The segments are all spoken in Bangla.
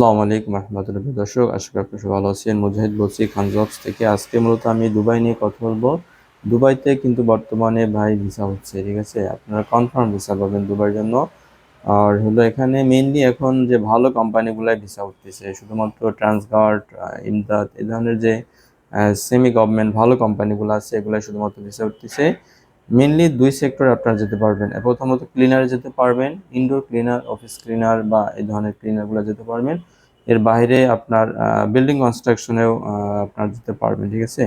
আসসালামু আলাইকুম রহমতুল্লাহ দর্শক, আশা করি আপনি ভালো আছেন। মুজাহিদ বলছি, খান জবস থেকে। আজকে মূলত আমি দুবাই নিয়ে কথা বলব। দুবাইতে কিন্তু বর্তমানে ভাই ভিসা হচ্ছে, ঠিক আছে? আপনারা কনফার্ম ভিসা পাবেন দুবাইয়ের জন্য। আর হলো এখানে মেইনলি এখন যে ভালো কোম্পানিগুলাই ভিসা উঠতেছে, শুধুমাত্র ট্রান্সগার্ড ইমদাদ এ ধরনের যে সেমি গভর্নমেন্ট ভালো কোম্পানিগুলো আছে এগুলাই শুধুমাত্র ভিসা উঠতেছে। মেনলি দুই সেক্টরে আপনারা যেতে পারবেন। প্রথমত ক্লিনারে যেতে পারবেন ইনডোর ক্লিনার অফিস ক্লিনার বা এই ধরনের ক্লিনারগুলো যেতে পারবেন। এর বাইরে আপনার বিল্ডিং কনস্ট্রাকশনেও আপনার যেতে পারবেন, ঠিক আছে?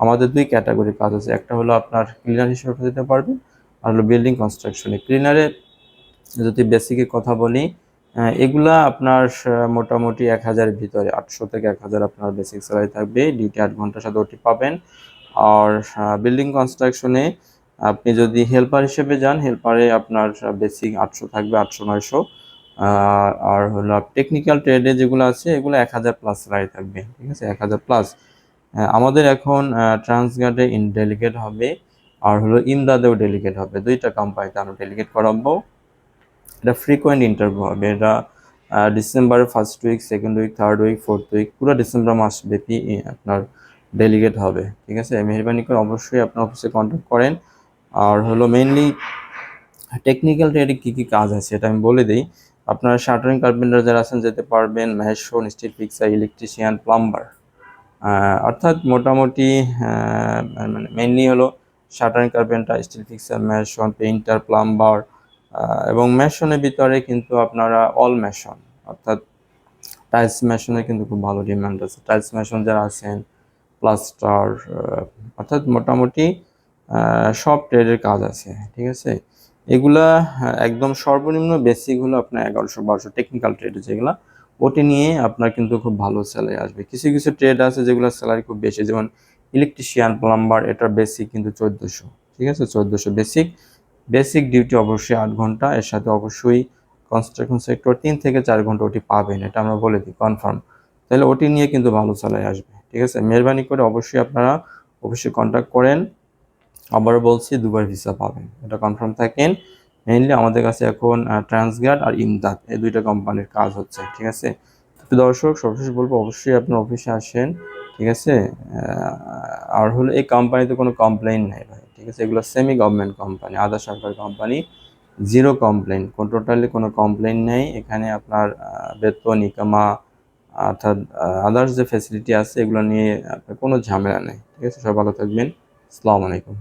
আমাদের দুই ক্যাটাগরি কাজ আছে। একটা হলো আপনার ক্লিনার হিসেবে যেতে পারবেন, আর হলো বিল্ডিং কনস্ট্রাকশনে ক্লিনারে যদি বেসিকে কথা বলি এগুলা আপনার মোটামুটি এক হাজারের ভিতরে। আটশো থেকে এক হাজার আপনার বেসিক স্যালারি থাকবে। ডিউটি আট ঘণ্টার সাথে ওটি পাবেন। আর বিল্ডিং কনস্ট্রাকশনে আপনি যদি হেল্পার হিসেবে যান হেল্পারে আপনার বেসিক আটশো থাকবে, আটশো, নয়শো। আর হলো টেকনিক্যাল ট্রেডে যেগুলো আছে, এগুলো এক হাজার প্লাস রায় থাকবে, ঠিক আছে? এক হাজার প্লাস আমাদের এখন ট্রান্সগার্ডে ইন ডেলিগেট হবে, আর হলো ইমদাদেও ডেলিগেট হবে। দুইটা কোম্পানিতে আমরা ডেলিগেট করাবো। এটা ফ্রিকোয়েন্ট ইন্টারভিউ হবে। এটা ডিসেম্বরের first week second week third week fourth week পুরো ডিসেম্বর মাস ব্যাপী আপনার ডেলিগেট হবে, ঠিক আছে? মেহরবানি করে অবশ্যই আপনার অফিসে কন্ট্যাক্ট করেন। আর হলো মেইনলি টেকনিক্যাল ট্রেডে কী কী কাজ আছে এটা আমি বলে দিই। আপনারা শাটারিং কার্পেন্টার যারা আছেন, যেতে পারবেন mason steel fixer electrician plumber অর্থাৎ মোটামুটি মানে মেনলি হলো shuttering carpenter steel fixer mason painter plumber এবং ম্যাশনের ভিতরে কিন্তু আপনারা অল ম্যাশন অর্থাৎ টাইলস ম্যাশনের কিন্তু খুব ভালো ডিমান্ড আছে। টাইলস ম্যাশন যারা আছেন প্লাস্টার অর্থাৎ মোটামুটি সব ট্রেডের কাজ আছে, ঠিক আছে? এগুলা একদম সর্বনিম্ন বেসিক হলো আপনার এগারোশো বারোশো টেকনিক্যাল ট্রেড যেগুলো। ওটি নিয়ে আপনার কিন্তু খুব ভালো স্যালারি আসবে। কিছু কিছু ট্রেড আছে যেগুলো স্যালারি খুব বেশি, যেমন ইলেকট্রিশিয়ান প্লাম্বার এটার বেসিক কিন্তু চোদ্দোশো, ঠিক আছে? চোদ্দোশো বেসিক বেসিক ডিউটি অবশ্যই আট ঘণ্টা, এর সাথে অবশ্যই কনস্ট্রাকশন সেক্টর তিন থেকে চার ঘণ্টা ওটি পাবেন, এটা আমরা বলে দিই কনফার্ম তাহলে ওটি নিয়ে কিন্তু ভালো স্যালারি আসবে, ঠিক আছে? মেহরবানি করে অবশ্যই আপনারা অবশ্যই কন্ট্যাক্ট করেন। আবারও বলছি, দুবার ভিসা পাবেন। এটা কনফার্ম থাকেন। মেইনলি আমাদের কাছে এখন ট্রান্সগার্ড আর ইমদাদ এই দুইটা কোম্পানির কাজ হচ্ছে, ঠিক আছে? তো দর্শক, সর্বশেষ বলব, অবশ্যই আপনার অফিসে আসেন, ঠিক আছে? আর হলো এই কোম্পানিতে কোনো কমপ্লেন নেই ভাই, ঠিক আছে? এগুলো সেমি গভর্নমেন্ট কোম্পানি আধা সরকার কোম্পানি জিরো কমপ্লেন কোন টোটালি কোনো কমপ্লেন নেই। এখানে আপনার বেতন, ইকামা, অর্থাৎ আদার্স যে ফেসিলিটি আছে, এগুলো নিয়ে আপনার কোনো ঝামেলা নেই, ঠিক আছে? সব ভালো থাকবেন। আসসালামু আলাইকুম।